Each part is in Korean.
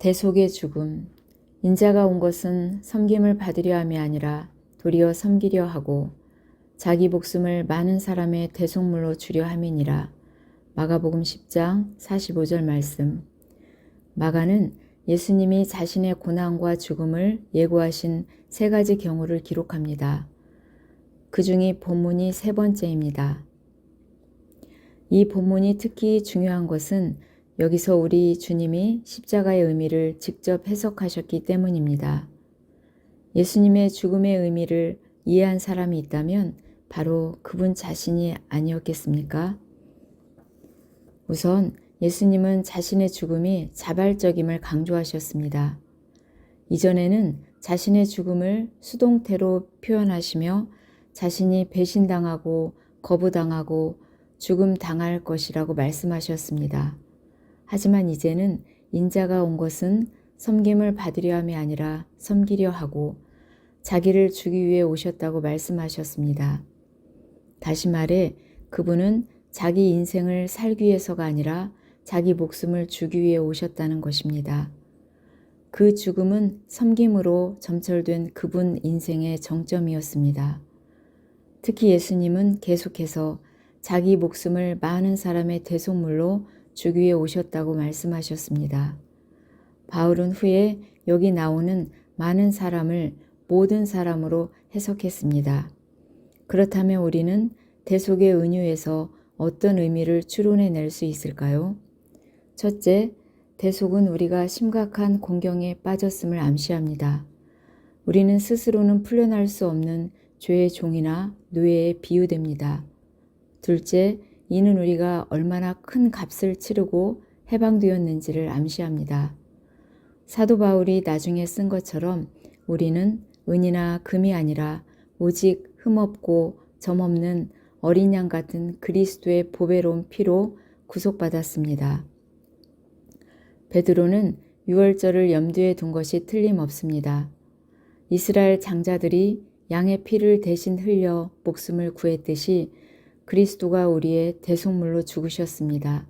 대속의 죽음. 인자가 온 것은 섬김을 받으려 함이 아니라 도리어 섬기려 하고 자기 목숨을 많은 사람의 대속물로 주려 함이니라. 마가복음 10장 45절 말씀. 마가는 예수님이 자신의 고난과 죽음을 예고하신 세 가지 경우를 기록합니다. 그 중에 본문이 세 번째입니다. 이 본문이 특히 중요한 것은 여기서 우리 주님이 십자가의 의미를 직접 해석하셨기 때문입니다. 예수님의 죽음의 의미를 이해한 사람이 있다면 바로 그분 자신이 아니었겠습니까? 우선 예수님은 자신의 죽음이 자발적임을 강조하셨습니다. 이전에는 자신의 죽음을 수동태로 표현하시며 자신이 배신당하고 거부당하고 죽음 당할 것이라고 말씀하셨습니다. 하지만 이제는 인자가 온 것은 섬김을 받으려 함이 아니라 섬기려 하고 자기를 주기 위해 오셨다고 말씀하셨습니다. 다시 말해 그분은 자기 인생을 살기 위해서가 아니라 자기 목숨을 주기 위해 오셨다는 것입니다. 그 죽음은 섬김으로 점철된 그분 인생의 정점이었습니다. 특히 예수님은 계속해서 자기 목숨을 많은 사람의 대속물로 주기 위해 오셨다고 말씀하셨습니다. 바울은 후에 여기 나오는 많은 사람을 모든 사람으로 해석했습니다. 그렇다면 우리는 대속의 은유에서 어떤 의미를 추론해 낼 수 있을까요? 첫째, 대속은 우리가 심각한 공경에 빠졌음을 암시합니다. 우리는 스스로는 풀려날 수 없는 죄의 종이나 노예에 비유됩니다. 둘째, 이는 우리가 얼마나 큰 값을 치르고 해방되었는지를 암시합니다. 사도 바울이 나중에 쓴 것처럼 우리는 은이나 금이 아니라 오직 흠없고 점없는 어린 양 같은 그리스도의 보배로운 피로 구속받았습니다. 베드로는 유월절을 염두에 둔 것이 틀림없습니다. 이스라엘 장자들이 양의 피를 대신 흘려 목숨을 구했듯이 그리스도가 우리의 대속물로 죽으셨습니다.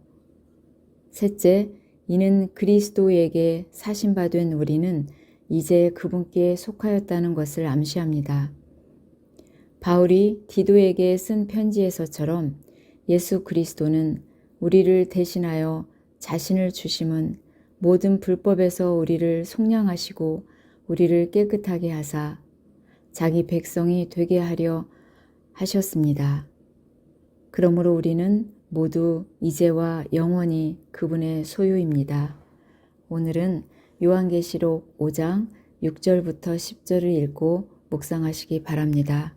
셋째, 이는 그리스도에게 사신받은 우리는 이제 그분께 속하였다는 것을 암시합니다. 바울이 디도에게 쓴 편지에서처럼 예수 그리스도는 우리를 대신하여 자신을 주심은 모든 불법에서 우리를 속량하시고 우리를 깨끗하게 하사 자기 백성이 되게 하려 하셨습니다. 그러므로 우리는 모두 이제와 영원히 그분의 소유입니다. 오늘은 요한계시록 5장 6절부터 10절을 읽고 묵상하시기 바랍니다.